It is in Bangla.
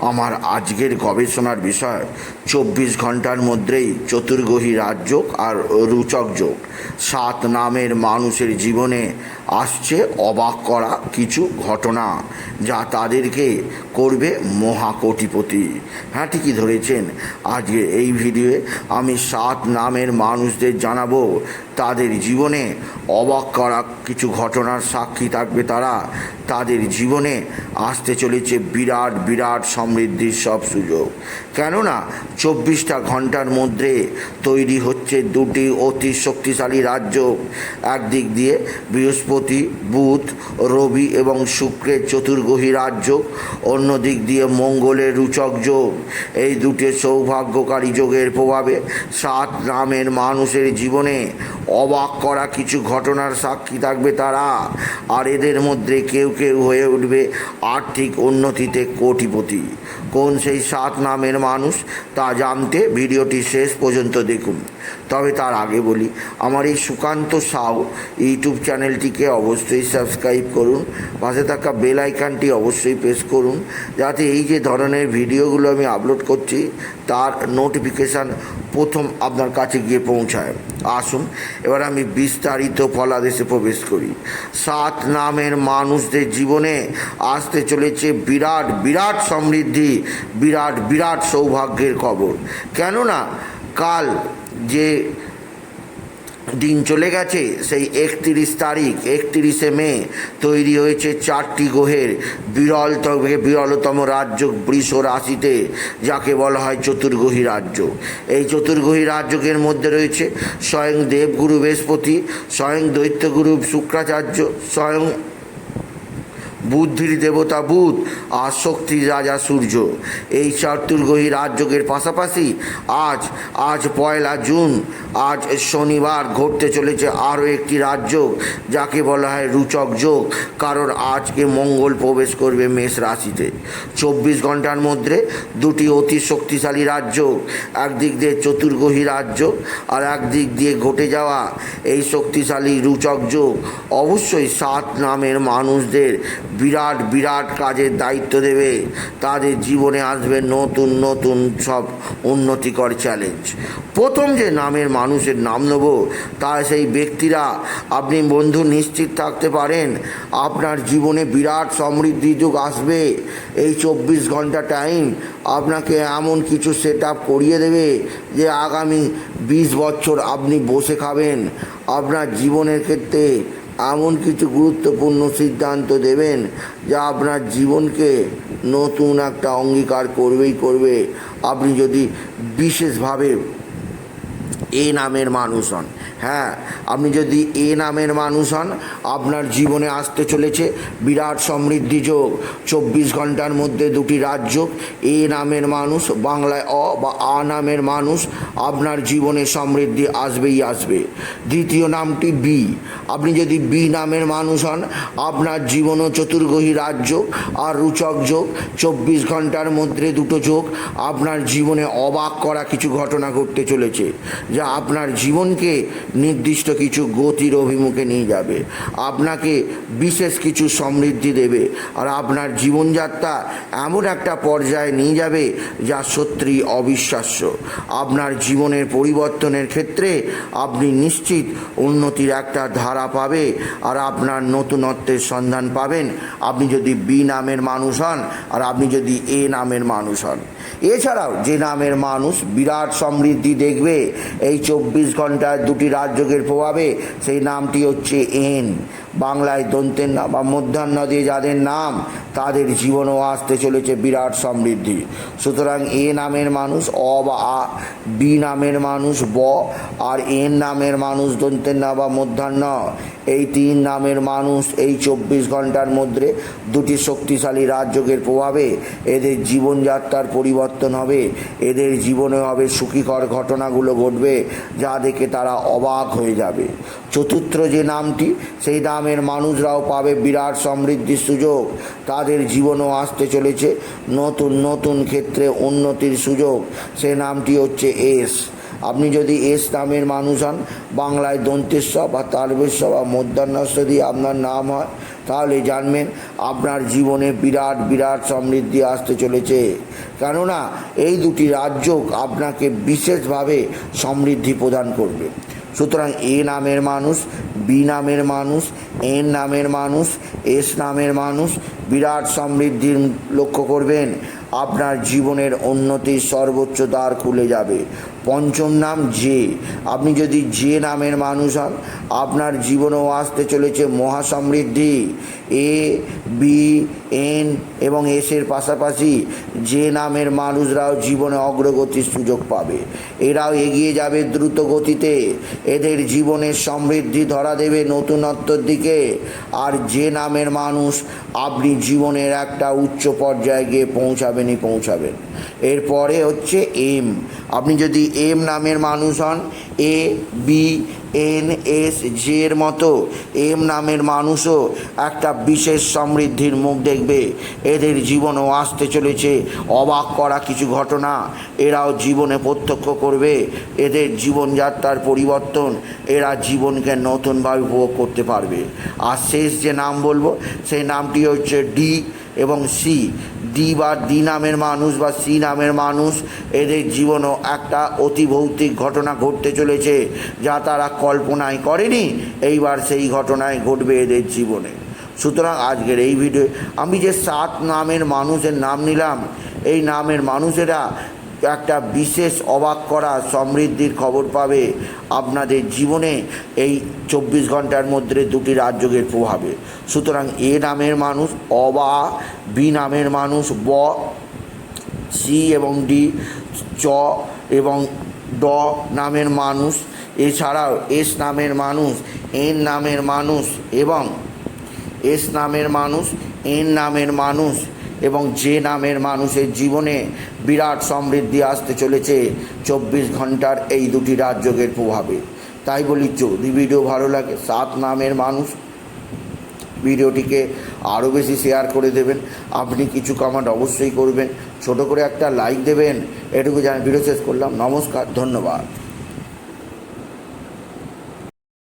আমার আজকের গবেষণার বিষয়, চব্বিশ ঘণ্টার মধ্যেই চতুর্গহী রাজযোগ আর রুচক যোগ। সাত নামের মানুষের জীবনে আসছে অবাক করা কিছু ঘটনা, যা তাদেরকে করবে মহাকোটিপতি। হ্যাঁ ঠিকই ধরেছেন। আজকে এই ভিডিওয়ে আমি সাত নামের মানুষদের জানাব, তাদের জীবনে অবাক করা কিছু ঘটনার সাক্ষী থাকবে তারা। তাদের জীবনে আসতে চলেছে বিরাট বিরাট সমৃদ্ধির সব সুযোগ। কেননা, চব্বিশটা ঘণ্টার মধ্যে তৈরি হচ্ছে দুটি অতি শক্তিশালী রাজ্য। একদিক দিয়ে বৃহস্পতি, বুধ, রবি এবং শুক্রের চতুর্গহী রাজ্য অন্য দিক দিয়ে মঙ্গলের রুচক যোগ। এই দুটি সৌভাগ্যকারী যোগের প্রভাবে সাত নামের মানুষের জীবনে অবাক করা কিছু ঘটনার সাক্ষী থাকবে তারা। আর এদের মধ্যে কেউ কেউ হয়ে উঠবে আর্থিক উন্নতিতে কোটিপতি। কোন সেই সাত নামের মানুষ তা জানতে ভিডিওটি শেষ পর্যন্ত দেখুন। তবে তার আগে বলি, আমার এই সুকান্ত সাউ ইউটিউব চ্যানেলটিকে অবশ্যই সাবস্ক্রাইব করুন, পাশে থাকা বেল আইকনটি অবশ্যই প্রেস করুন, যাতে এই যে ধরনের ভিডিওগুলো আমি আপলোড করছি, তার নোটিফিকেশান প্রথম আপনার কাছে গিয়ে পৌঁছায়। আসুন, এবার আমি বিস্তারিত ফলাদেশে প্রবেশ করি। সাত নামের মানুষদের জীবনে আসতে চলেছে বিরাট বিরাট সমৃদ্ধি। বিরাট বিরাট সৌভাগ্যের খবর। কেননা, কাল যে দিন চলে গেছে, সেই একত্রিশ তারিখ, একত্রিশে মে, তৈরি হয়েছে চারটি গ্রহের বিরল বিরলতম রাজ্য বৃষ রাশিতে, যাকে বলা হয় চতুর্গ্রহী রাজ্য। এই চতুর্গ্রহী রাজ্যকের মধ্যে রয়েছে স্বয়ং দেবগুরু বৃহস্পতি, স্বয়ং দৈত্যগুরু শুক্রাচার্য, স্বয়ং বুদ্ধির দেবতা বুধ আর শক্তির রাজা সূর্য। এই চতুর্গ্রহী রাজযোগের পাশাপাশি আজ আজ পয়লা জুন, আজ শনিবার ঘটতে চলেছে আরও একটি রাজযোগ, যাকে বলা হয় রুচক যোগ, কারণ আজকে মঙ্গল প্রবেশ করবে মেষ রাশিতে। চব্বিশ ঘণ্টার মধ্যে দুটি অতি শক্তিশালী রাজ্য একদিক দিয়ে চতুর্গ্রহী রাজ্য আর একদিক দিয়ে ঘটে যাওয়া এই শক্তিশালী রুচক যোগ। অবশ্যই সাত নামের মানুষদের বিরাট বিরাট কাজের দায়িত্ব দেবে। তাদের জীবনে আসবে নতুন নতুন সব উন্নতিকর চ্যালেঞ্জ প্রথম যে নামের মানুষের নাম নেব তা সেই ব্যক্তিরা, আপনি বন্ধু নিশ্চিত থাকতে পারেন, আপনার জীবনে বিরাট সমৃদ্ধি যুগ আসবে। এই চব্বিশ ঘণ্টা টাইম আপনাকে এমন কিছু সেট আপ করিয়ে দেবে, যে আগামী বিশ বছর আপনি বসে খাবেন। আপনার জীবনের ক্ষেত্রে এমন কিছু গুরুত্বপূর্ণ সিদ্ধান্ত দেবেন যা আপনার জীবনকে নতুন একটা অঙ্গীকার করবেই করবে। আপনি যদি বিশেষভাবে এ নামের মানুষ হন হ্যাঁ আপনি যদি এ নামের মানুষ হন, আপনার জীবনে আসতে চলেছে বিরাট সমৃদ্ধি যোগ। চব্বিশ ঘণ্টার মধ্যে দুটি রাজ্য, এ নামের মানুষ, বাংলায় অ বা আ নামের মানুষ, আপনার জীবনে সমৃদ্ধি আসবেই আসবে। দ্বিতীয় নামটি বি। আপনি যদি বি নামের মানুষ হন, আপনার জীবনও চতুর্গ্রহী রাজ্য আর রুচক যোগ, চব্বিশ ঘণ্টার মধ্যে দুটো যোগ, আপনার জীবনে অবাক করা কিছু ঘটনা ঘটতে চলেছে, যা আপনার জীবনকে নির্দিষ্ট কিছু গতির অভিমুখে নিয়ে যাবে। আপনাকে বিশেষ কিছু সমৃদ্ধি দেবে আর আপনার জীবনযাত্রা এমন একটা পর্যায়ে নিয়ে যাবে যা সত্যি অবিশ্বাস্য। আপনার জীবনের পরিবর্তনের ক্ষেত্রে আপনি নিশ্চিত উন্নতির একটা ধারা পাবে আর আপনার নতুনত্বের সন্ধান পাবেন। আপনি যদি বি নামের মানুষ হন আর আপনি যদি এ নামের মানুষ হন। এছাড়াও যে নামের মানুষ বিরাট সমৃদ্ধি দেখবে, এই চব্বিশ ঘন্টায় দুটি রাজযোগের প্রভাবে সেই নামটি হচ্ছে এন। বাংলায় দন্তের নাম বা মধ্যাহ্ন দিয়ে যাদের নাম, তাদের জীবনও আসতে চলেছে বিরাট সমৃদ্ধি। সুতরাং এ নামের মানুষ অ বা আ, বি নামের মানুষ ব, আর এন নামের মানুষ দন্তের না বা মধ্যাহ্ন। এই তিন নামের মানুষ এই চব্বিশ ঘণ্টার মধ্যে দুটি শক্তিশালী রাজযোগের প্রভাবে এদের জীবনযাত্রার পরিবর্তন হবে। এদের জীবনে হবে সুখীকর ঘটনাগুলো ঘটবে যা দেখে তারা অবাক হয়ে যাবে। চতুর্থ যে নামটি, সেই নামের মানুষরাও পাবে বিরাট সমৃদ্ধির সুযোগ। তাদের জীবনও আসতে চলেছে নতুন নতুন ক্ষেত্রে উন্নতির সুযোগ। সে নামটি হচ্ছে এস। আপনি যদি এস নামের মানুষ হন, বাংলায় দন্তেশ্বর বা তালবেশ্বর বা মধ্যাহ্নস্ব দিয়ে আপনার নাম হয়, তাহলে জানবেন আপনার জীবনে বিরাট বিরাট সমৃদ্ধি আসতে চলেছে। কেননা এই দুটি রাজ্য আপনাকে বিশেষভাবে সমৃদ্ধি প্রদান করবে। সুতরাং এ নামের মানুষ, বি নামের মানুষ, এন নামের মানুষ, এস নামের মানুষ বিরাট সমৃদ্ধির লক্ষ্য করবেন। আপনার জীবনের উন্নতির সর্বোচ্চ দ্বার খুলে যাবে। পঞ্চম নাম যে আপনি যদি যে নামের মানুষ হন, আপনার জীবনেও আসতে চলেছে মহাসমৃদ্ধি। এ বি এন এবং এসের পাশাপাশি যে নামের মানুষরাও জীবনে অগ্রগতির সুযোগ পাবে। এরাও এগিয়ে যাবে দ্রুত গতিতে। এদের জীবনের সমৃদ্ধি ধরা দেবে নতুনত্বর দিকে। আর যে নামের মানুষ আপনি জীবনের একটা উচ্চ পর্যায়ে গিয়ে পৌঁছাবেনই পৌঁছাবেন। এরপরে হচ্ছে এম আপনি যদি এম নামের মানুষ হন এ বি এন এস জের মতো এম নামের মানুষও একটা বিশেষ সমৃদ্ধির মুখ দেখবে। এদের জীবনও আসতে চলেছে অবাক করা কিছু ঘটনা। এরাও জীবনে প্রত্যক্ষ করবে। এদের জীবনযাত্রার পরিবর্তন এরা জীবনকে নতুনভাবে উপভোগ করতে পারবে। আর শেষ যে নাম বলব, সেই নামটি হচ্ছে ডি এবং সি ডি বা ডি নামের মানুষ বা সি নামের মানুষ, এদের জীবনও একটা অতি ভৌতিক ঘটনা ঘটতে চলেছে, যা তারা কল্পনায় করেনি। এইবার সেই ঘটনায় ঘটবে এদের জীবনে। সুতরাং আজকের এই ভিডিও, আমি যে সাত নামের মানুষের নাম নিলাম, এই নামের মানুষেরা একটা বিশেষ অবাক করা সমৃদ্ধির খবর পাবে আপনাদের জীবনে এই চব্বিশ ঘণ্টার মধ্যে দুটি রাজযোগের প্রভাবে। সুতরাং এ নামের মানুষ অবা বি নামের মানুষ, ব, সি এবং ডি, চ এবং ড নামের মানুষ, এছাড়াও এস নামের মানুষ, এন নামের মানুষ এবং এস নামের মানুষ, এন নামের মানুষ এবং যে নামের মানুষের জীবনে বিরাট সমৃদ্ধি আসতে চলেছে, চব্বিশ ঘণ্টার এই দুটি রাজযোগের প্রভাবে। তাই বলি, যদি ভিডিও ভালো লাগে, সাত নামের মানুষ ভিডিওটিকে আরও বেশি শেয়ার করে দেবেন। আপনি কিছু কমেন্ট অবশ্যই করবেন। ছোট করে একটা লাইক দেবেন। এটুকু জানি ভিডিও শেষ করলাম। নমস্কার, ধন্যবাদ।